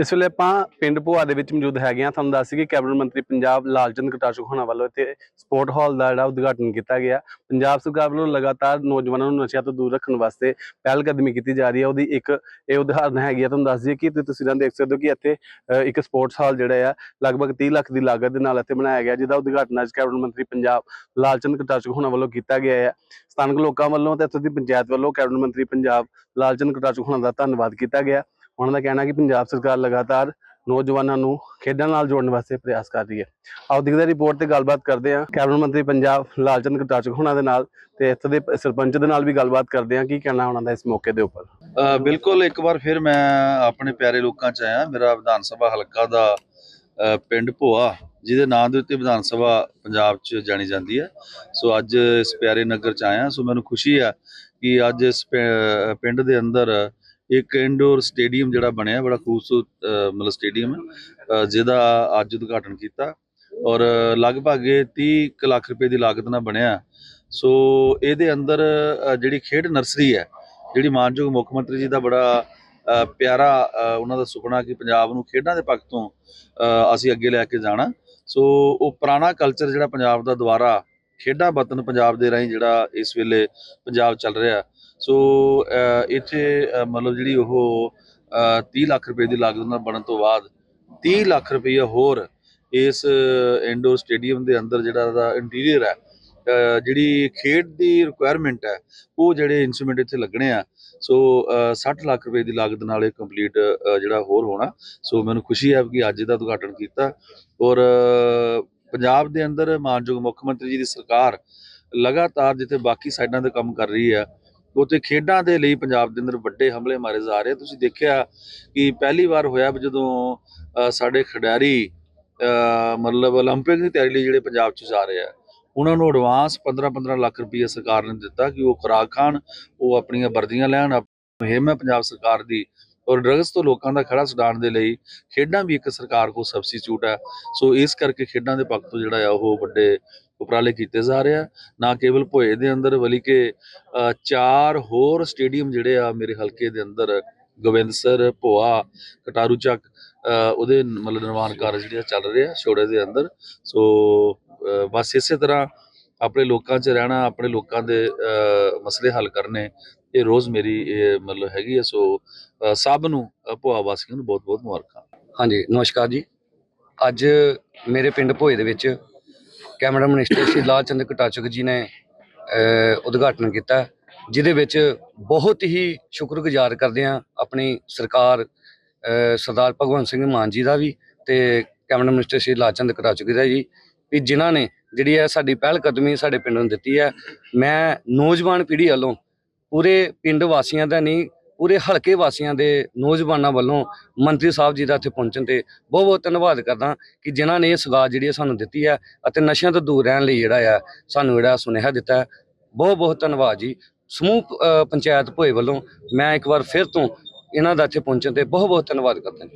ਇਸ ਵੇਲੇ ਆਪਾਂ ਪਿੰਡ ਭੋਆ ਦੇ ਵਿੱਚ ਮੌਜੂਦ ਹੈਗੇ ਆ ਤੁਹਾਨੂੰ ਦੱਸ ਕਿ ਕੈਬਨਿਟ ਮੰਤਰੀ ਪੰਜਾਬ ਲਾਲਚੰਦ ਕਟਾਚੂ ਹੋਣਾ ਵੱਲੋਂ ਇੱਥੇ ਸਪੋਰਟ ਹਾਲ ਦਾ ਜਿਹੜਾ ਉਦਘਾਟਨ ਕੀਤਾ ਗਿਆ। ਪੰਜਾਬ ਸਰਕਾਰ ਵੱਲੋਂ ਲਗਾਤਾਰ ਨੌਜਵਾਨਾਂ ਨੂੰ ਨਸ਼ਿਆਂ ਤੋਂ ਦੂਰ ਰੱਖਣ ਵਾਸਤੇ ਪਹਿਲ ਕਦਮੀ ਕੀਤੀ ਜਾ ਰਹੀ ਹੈ। ਉਹਦੀ ਇੱਕ ਇਹ ਉਦਾਹਰਨ ਹੈਗੀ ਆ। ਤੁਹਾਨੂੰ ਦੱਸ ਦਈਏ ਕਿ ਤਸਵੀਰਾਂ ਦੇਖ ਸਕਦੇ ਹੋ ਕਿ ਇੱਥੇ ਇੱਕ ਸਪੋਰਟਸ ਹਾਲ ਜਿਹੜਾ ਆ, ਲਗਭਗ 30 ਲੱਖ ਦੀ ਲਾਗਤ ਦੇ ਨਾਲ ਇੱਥੇ ਬਣਾਇਆ ਗਿਆ, ਜਿਹਦਾ ਉਦਘਾਟਨ ਅੱਜ ਕੈਬਨਿਟ ਮੰਤਰੀ ਪੰਜਾਬ ਲਾਲਚੰਦ ਕਟਾਚੂ ਹੋਣਾ ਵੱਲੋਂ ਕੀਤਾ ਗਿਆ ਹੈ ਸਥਾਨਕ ਲੋਕਾਂ ਵੱਲੋਂ ਤੇ ਇੱਥੋਂ ਦੀ ਪੰਚਾਇਤ ਵੱਲੋਂ ਕੈਬਨਿਟ ਮੰਤਰੀ ਪੰਜਾਬ ਲਾਲਚੰਦ ਕਟਾਚੂ ਹੋਣਾ ਦਾ ਧੰਨਵਾਦ ਕੀਤਾ ਗਿਆ। ਉਹਨਾਂ ਦਾ ਕਹਿਣਾ ਕਿ ਪੰਜਾਬ ਸਰਕਾਰ ਲਗਾਤਾਰ ਨੌਜਵਾਨਾਂ ਨੂੰ ਖੇਡਾਂ ਨਾਲ ਜੋੜਨ ਵਾਸਤੇ ਪ੍ਰਯਾਸ ਕਰ ਰਹੀ ਹੈ। ਆਓ ਦਿਖਦੇ ਰਿਪੋਰਟ ਤੇ ਗੱਲਬਾਤ ਕਰਦੇ ਹਾਂ। ਕੈਬਨਿਟ ਮੰਤਰੀ ਪੰਜਾਬ ਲਾਲਚੰਦ ਕਟਾਚਕ ਹੋਣਾ ਦੇ ਨਾਲ ਤੇ ਇੱਥੇ ਦੇ ਸਰਪੰਚ ਦੇ ਨਾਲ ਵੀ ਗੱਲਬਾਤ ਕਰਦੇ ਹਾਂ। ਕੀ ਕਹਿਣਾ ਉਹਨਾਂ ਦਾ ਇਸ ਮੌਕੇ ਦੇ ਉੱਪਰ? ਬਿਲਕੁਲ ਇੱਕ ਵਾਰ ਫਿਰ ਮੈਂ ਆਪਣੇ ਪਿਆਰੇ ਲੋਕਾਂ ਚ ਆਇਆ। ਮੇਰਾ ਵਿਧਾਨ ਸਭਾ ਹਲਕਾ ਦਾ ਪਿੰਡ ਭੋਆ, ਜਿਹਦੇ ਨਾਂ ਦੇ ਉੱਤੇ ਵਿਧਾਨ ਸਭਾ ਪੰਜਾਬ ਚ ਜਾਣੀ ਜਾਂਦੀ ਹੈ। ਸੋ ਅੱਜ ਇਸ ਪਿਆਰੇ ਨਗਰ ਚ ਆਇਆ। ਸੋ ਮੈਨੂੰ ਖੁਸ਼ੀ ਆ ਕਿ ਅੱਜ ਇਸ ਪਿੰਡ ਦੇ ਅੰਦਰ ਇੱਕ ਇਨਡੋਰ ਸਟੇਡੀਅਮ ਜਿਹੜਾ ਬਣਿਆ, ਬੜਾ ਖੂਬਸੂਰਤ ਮਤਲਬ ਸਟੇਡੀਅਮ ਹੈ ਜਿਹਦਾ ਅੱਜ ਉਦਘਾਟਨ ਕੀਤਾ ਔਰ ਲਗਭਗ ਇਹ 30 ਕੁ ਲੱਖ ਰੁਪਏ ਦੀ ਲਾਗਤ ਨਾਲ ਬਣਿਆ। ਸੋ ਇਹਦੇ ਅੰਦਰ ਜਿਹੜੀ ਖੇਡ ਨਰਸਰੀ ਹੈ, ਜਿਹੜੀ ਮਾਨਯੋਗ ਮੁੱਖ ਮੰਤਰੀ ਜੀ ਦਾ ਬੜਾ ਪਿਆਰਾ ਉਹਨਾਂ ਦਾ ਸੁਪਨਾ ਕਿ ਪੰਜਾਬ ਨੂੰ ਖੇਡਾਂ ਦੇ ਪੱਖ ਤੋਂ ਅਸੀਂ ਅੱਗੇ ਲੈ ਕੇ ਜਾਣਾ। ਸੋ ਉਹ ਪੁਰਾਣਾ ਕਲਚਰ ਜਿਹੜਾ ਪੰਜਾਬ ਦਾ ਦੁਆਰਾ ਖੇਡਾਂ ਵਤਨ ਪੰਜਾਬ ਦੇ ਰਾਹੀਂ ਜਿਹੜਾ ਇਸ ਵੇਲੇ ਪੰਜਾਬ ਚੱਲ ਰਿਹਾ ਸੋ ਇੱਥੇ ਮਤਲਬ ਜਿਹੜੀ ਉਹ ਅ, 30 ਲੱਖ ਰੁਪਏ ਦੀ ਲਾਗਤ ਨਾਲ ਬਣਨ ਤੋਂ ਬਾਅਦ 30 ਲੱਖ ਰੁਪਏ ਹੋਰ ਇਸ ਇੰਡੋਰ ਸਟੇਡੀਅਮ ਦੇ ਅੰਦਰ ਜਿਹੜਾ ਦਾ ਇੰਟੀਰੀਅਰ ਹੈ ਜਿਹੜੀ ਖੇਡ ਦੀ ਰਿਕੁਆਇਰਮੈਂਟ ਹੈ ਉਹ ਜਿਹੜੇ ਇਨਸਟਰੂਮੈਂਟ ਇੱਥੇ ਲੱਗਣੇ ਆ ਸੋ ਅ, 60 ਲੱਖ ਰੁਪਏ ਦੀ ਲਾਗਤ ਨਾਲ ਇਹ ਕੰਪਲੀਟ ਜਿਹੜਾ ਹੋਰ ਹੋਣਾ ਸੋ ਮੈਨੂੰ ਖੁਸ਼ੀ ਹੈ ਕਿ ਅੱਜ ਇਹਦਾ ਉਦਘਾਟਨ ਕੀਤਾ ਔਰ ਪੰਜਾਬ ਦੇ ਅੰਦਰ ਮਾਨਯੋਗ ਮੁੱਖ ਮੰਤਰੀ ਜੀ ਦੀ ਸਰਕਾਰ ਲਗਾਤਾਰ ਜਿੱਥੇ ਬਾਕੀ ਸਾਈਡਾਂ ਤੇ ਕੰਮ ਕਰ ਰਹੀ ਹੈ ਉੱਥੇ ਖੇਡਾਂ ਦੇ ਲਈ ਪੰਜਾਬ ਦੇ ਅੰਦਰ ਵੱਡੇ ਹਮਲੇ ਮਾਰੇ ਜਾ ਰਹੇ ਤੁਸੀਂ ਦੇਖਿਆ ਕਿ ਪਹਿਲੀ ਵਾਰ ਹੋਇਆ ਵੀ ਜਦੋਂ ਅ, ਸਾਡੇ ਖਿਡਾਰੀ ਅ, ਮਤਲਬ 올림픽 ਦੀ ਤਿਆਰੀ ਲਈ ਜਿਹੜੇ ਪੰਜਾਬ 'ਚ ਜਾ ਰਹੇ ਆ ਉਹਨਾਂ ਨੂੰ ਐਡਵਾਂਸ 15-15 ਲੱਖ ਰੁਪਏ ਸਰਕਾਰ ਨੇ ਦਿੱਤਾ ਕਿ ਉਹ ਖੁਰਾਕ ਖਾਣ ਉਹ ਆਪਣੀਆਂ ਵਰਦੀਆਂ ਲੈਣ ਆਪ- ਮੁਹਿੰਮ ਹੈ ਪੰਜਾਬ ਸਰਕਾਰ ਦੀ ਔਰ ਡਰੱਗਸ ਤੋਂ ਲੋਕਾਂ ਦਾ ਖੜਾ ਛਡਾਉਣ ਦੇ ਲਈ ਖੇਡਾਂ ਵੀ ਇੱਕ ਸਰਕਾਰ ਕੋਲ ਸਬਸਟੀਟਿਊਟ ਹੈ ਸੋ ਇਸ ਕਰਕੇ ਖੇਡਾਂ ਦੇ ਪੱਖ ਤੋਂ ਜਿਹੜਾ ਆ ਉਹ ਵੱਡੇ ਉਪਰਾਲੇ ਕੀਤੇ ਜਾ ਰਹੇ ਆ। ਨਾ ਕੇਵਲ ਭੋਏ ਦੇ ਅੰਦਰ, ਬਲਕਿ ਚਾਰ ਹੋਰ ਸਟੇਡੀਅਮ ਜਿਹੜੇ ਆ ਮੇਰੇ ਹਲਕੇ ਦੇ ਅੰਦਰ ਗੋਬਿੰਦਸਰ ਭੋਆ, ਕਟਾਰੂ ਚੱਕ ਉਹਦੇ ਮਤਲਬ ਨਿਰਮਾਣ ਕਾਰਜ ਜਿਹੜੇ ਚੱਲ ਰਹੇ ਆ ਛੋੜੇ ਦੇ ਅੰਦਰ। ਸੋ ਬਸ ਇਸੇ ਤਰ੍ਹਾਂ ਆਪਣੇ ਲੋਕਾਂ 'ਚ ਰਹਿਣਾ, ਆਪਣੇ ਲੋਕਾਂ ਦੇ ਮਸਲੇ ਹੱਲ ਕਰਨੇ, ਇਹ ਰੋਜ਼ ਮੇਰੀ ਮਤਲਬ ਹੈਗੀ ਹੈ ਸੋ ਸਭ ਨੂੰ ਭੋਆ ਵਾਸੀਆਂ ਨੂੰ ਬਹੁਤ ਬਹੁਤ ਮੁਬਾਰਕਾਂ। ਹਾਂਜੀ, ਨਮਸਕਾਰ ਜੀ। ਅੱਜ ਮੇਰੇ ਪਿੰਡ ਭੋਏ ਦੇ ਵਿੱਚ ਕੈਬਨਿਟ ਮਿਨਿਸਟਰ ਸ਼੍ਰੀ ਲਾਲ ਚੰਦ ਕਟਾਚੁਕ ਜੀ ਨੇ ਉਦਘਾਟਨ ਕੀਤਾ, ਜਿਹਦੇ ਵਿੱਚ ਬਹੁਤ ਹੀ ਸ਼ੁਕਰਗੁਜ਼ਾਰ ਕਰਦੇ ਹਾਂ ਆਪਣੀ ਸਰਕਾਰ ਸਰਦਾਰ ਭਗਵੰਤ ਸਿੰਘ ਮਾਨ ਜੀ ਦਾ ਵੀ ਤੇ ਕੈਬਨਿਟ ਮਿਨਿਸਟਰ ਸ਼੍ਰੀ ਲਾਲ ਚੰਦ ਕਟਾਚਕ ਦਾ ਜੀ, ਵੀ ਜਿਨ੍ਹਾਂ ਨੇ ਜਿਹੜੀ ਹੈ ਸਾਡੀ ਪਹਿਲ ਕਦਮੀ ਸਾਡੇ ਪਿੰਡ ਨੂੰ ਦਿੱਤੀ ਹੈ, ਮੈਂ ਨੌਜਵਾਨ ਪੀੜ੍ਹੀ ਵੱਲੋਂ ਪੂਰੇ ਪਿੰਡ ਵਾਸੀਆਂ ਦਾ ਨਹੀਂ ਪੂਰੇ ਹਲਕੇ ਵਾਸੀਆਂ ਦੇ ਨੌਜਵਾਨਾਂ ਵੱਲੋਂ ਮੰਤਰੀ ਸਾਹਿਬ ਜੀ ਦਾ ਇੱਥੇ ਪਹੁੰਚਣ ਤੇ ਬਹੁਤ ਬਹੁਤ ਧੰਨਵਾਦ ਕਰਦਾ ਕਿ ਜਿਨ੍ਹਾਂ ਨੇ ਇਹ ਸਗਾਤ ਜਿਹੜੀ ਹੈ ਸਾਨੂੰ ਦਿੱਤੀ ਹੈ ਅਤੇ ਨਸ਼ਿਆਂ ਤੋਂ ਦੂਰ ਰਹਿਣ ਲਈ ਜਿਹੜਾ ਆ, ਸਾਨੂੰ ਜਿਹੜਾ ਸੁਨੇਹਾ ਦਿੱਤਾ ਬਹੁਤ ਬਹੁਤ ਧੰਨਵਾਦ ਜੀ। ਸਮੂਹ ਪੰਚਾਇਤ ਭੋਏ ਵੱਲੋਂ ਮੈਂ ਇੱਕ ਵਾਰ ਫਿਰ ਤੋਂ ਇਹਨਾਂ ਦਾ ਇੱਥੇ ਪਹੁੰਚਣ ਤੇ ਬਹੁਤ ਬਹੁਤ ਧੰਨਵਾਦ ਕਰਦਾ ਜੀ।